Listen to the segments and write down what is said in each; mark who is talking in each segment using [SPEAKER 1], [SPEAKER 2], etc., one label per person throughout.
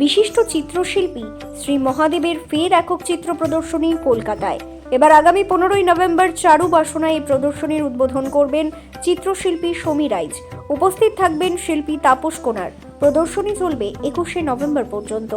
[SPEAKER 1] বিশিষ্ট চিত্রশিল্পী শ্রী মহাদেবের ফের একক চিত্র প্রদর্শনী কলকাতায়। এবার আগামী পনেরোই নভেম্বর চারু বাসনায় এই প্রদর্শনীর উদ্বোধন করবেন চিত্রশিল্পী সমী রাইজ। উপস্থিত থাকবেন শিল্পী তাপস কোনার। প্রদর্শনী চলবে একুশে নভেম্বর পর্যন্ত।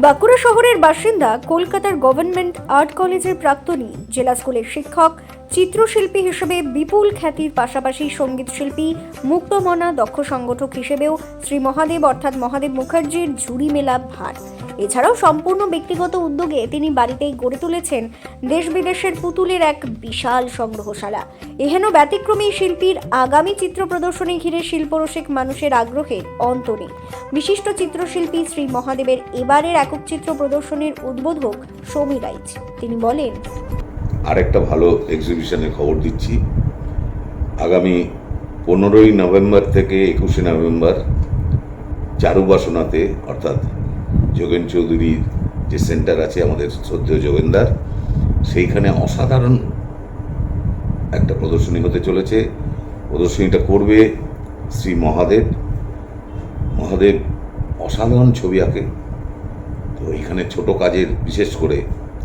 [SPEAKER 1] বাঁকুড়া শহরের বাসিন্দা কলকাতার গভর্নমেন্ট আর্ট কলেজের প্রাক্তনী, জেলা স্কুলের শিক্ষক, চিত্রশিল্পী হিসেবে বিপুল খ্যাতির পাশাপাশি সংগীত শিল্পী, মুক্তমনা দক্ষ সংগঠক হিসেবেও শ্রী মহাদেব অর্থাৎ মহাদেব মুখার্জির ঝুড়ি মেলা ভার। এছাড়াও সম্পূর্ণ ব্যক্তিগত উদ্যোগে তিনি বাড়িতেই গড়ে তুলেছেন দেশ বিদেশের পুতুলের এক বিশাল সংগ্রহশালা। এহেন ব্যতিক্রমী শিল্পীর আগামী চিত্র প্রদর্শনী ঘিরে শিল্পরসিক মানুষের আগ্রহের অন্ত নেই বিশিষ্ট চিত্রশিল্পী শ্রী মহাদেবের এবারের একক চিত্র প্রদর্শনীর উদ্বোধক সমী রাইচ। তিনি বলেন,
[SPEAKER 2] আরেকটা ভালো এক্সিবিশনের খবর দিচ্ছি। আগামী পনেরোই নভেম্বর থেকে একুশে নভেম্বর চারুবাসনাতে, অর্থাৎ যোগেন চৌধুরীর যে সেন্টার আছে আমাদের শ্রদ্ধেয় যোগেনদার, সেইখানে অসাধারণ একটা প্রদর্শনী হতে চলেছে। প্রদর্শনীটা করবে শ্রী মহাদেব। মহাদেব অসাধারণ ছবি আঁকে। তো এখানে ছোট কাজের, বিশেষ করে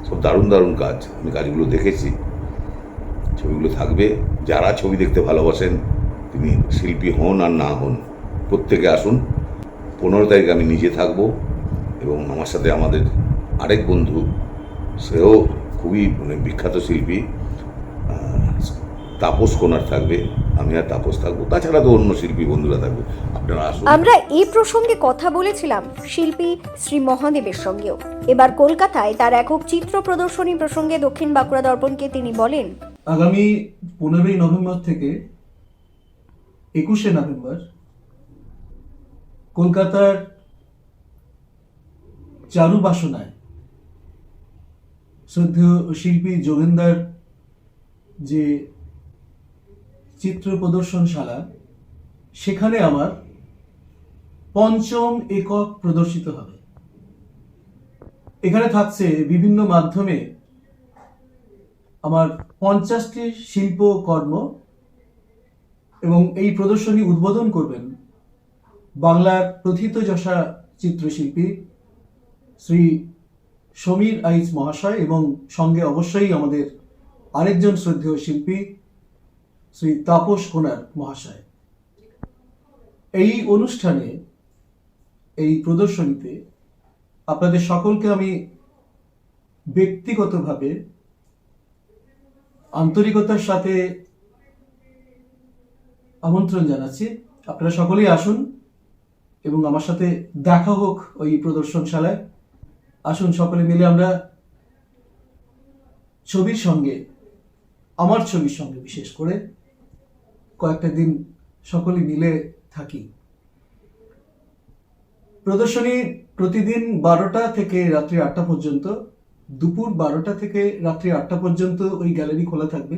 [SPEAKER 2] সব দারুণ দারুণ কাজ, আমি কাজগুলো দেখেছি। ছবিগুলো থাকবে। যারা ছবি দেখতে ভালোবাসেন, তিনি শিল্পী হন আর না হন, প্রত্যেকে আসুন। পনেরো তারিখ আমি নিজে থাকব। এবং আমার সাথে আমাদের আরেক বন্ধু সেও খুবই মানে বিখ্যাত শিল্পী তাপস কোনার থাকবে আমি আর তাপস থাকব। তাছাড়া তো অন্য শিল্পী বন্ধুরা থাকবে আপনারা আসুন।
[SPEAKER 1] আমরা এই প্রসঙ্গে কথা বলেছিলাম শিল্পী শ্রী মহাদেবের সঙ্গেও। এবার কলকাতায় তার একক চিত্র প্রদর্শনী প্রসঙ্গে দক্ষিণ বাঁকুড়া দর্পণকে তিনি বলেন
[SPEAKER 3] আগামী পনেরোই নভেম্বর থেকে একুশে নভেম্বর কলকাতার চারু বাসনায় শ্রদ্ধেয় শিল্পী যোগেন্দার যে চিত্র প্রদর্শনশালা, সেখানে আমার পঞ্চম একক প্রদর্শিত হবে। এখানে থাকছে বিভিন্ন মাধ্যমে আমার পঞ্চাশটি শিল্পকর্ম এবং এই প্রদর্শনী উদ্বোধন করবেন বাংলার প্রথিতযশা চিত্রশিল্পী শ্রী সমীর আইচ মহাশয় এবং সঙ্গে অবশ্যই আমাদের আরেকজন শ্রদ্ধেয় শিল্পী শ্রী তাপস কোনার মহাশয়। এই অনুষ্ঠানে, এই প্রদর্শনীতে আপনাদের সকলকে আমি ব্যক্তিগতভাবে আন্তরিকতার সাথে আমন্ত্রণ জানাচ্ছি। আপনারা সকলেই আসুন এবং আমার সাথে দেখা হোক ওই প্রদর্শনশালায়। আসুন সকলে মিলে আমরা ছবির সঙ্গে, আমার ছবির সঙ্গে বিশেষ করে কয়েকটা দিন সকলে মিলে থাকি। প্রদর্শনী প্রতিদিন বারোটা থেকে রাত্রি আটটা পর্যন্ত, দুপুর বারোটা থেকে রাত্রি আটটা পর্যন্ত ওই গ্যালারি খোলা থাকবে।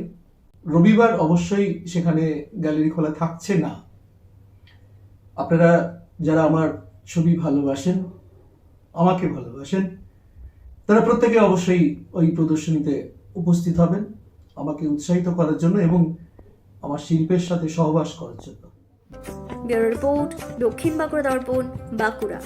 [SPEAKER 3] রবিবার অবশ্যই সেখানে গ্যালারি খোলা থাকছে না। আপনারা যারা আমার ছবি ভালোবাসেন আমাকে ভালোবাসেন। তারা প্রত্যেকে অবশ্যই ওই প্রদর্শনীতে উপস্থিত হবেন, আমাকে উৎসাহিত করার জন্য এবং আমার শিল্পের সাথে সহবাস করার জন্য।
[SPEAKER 1] দক্ষিণ বাঁকুড়া দর্পণ, বাঁকুড়া।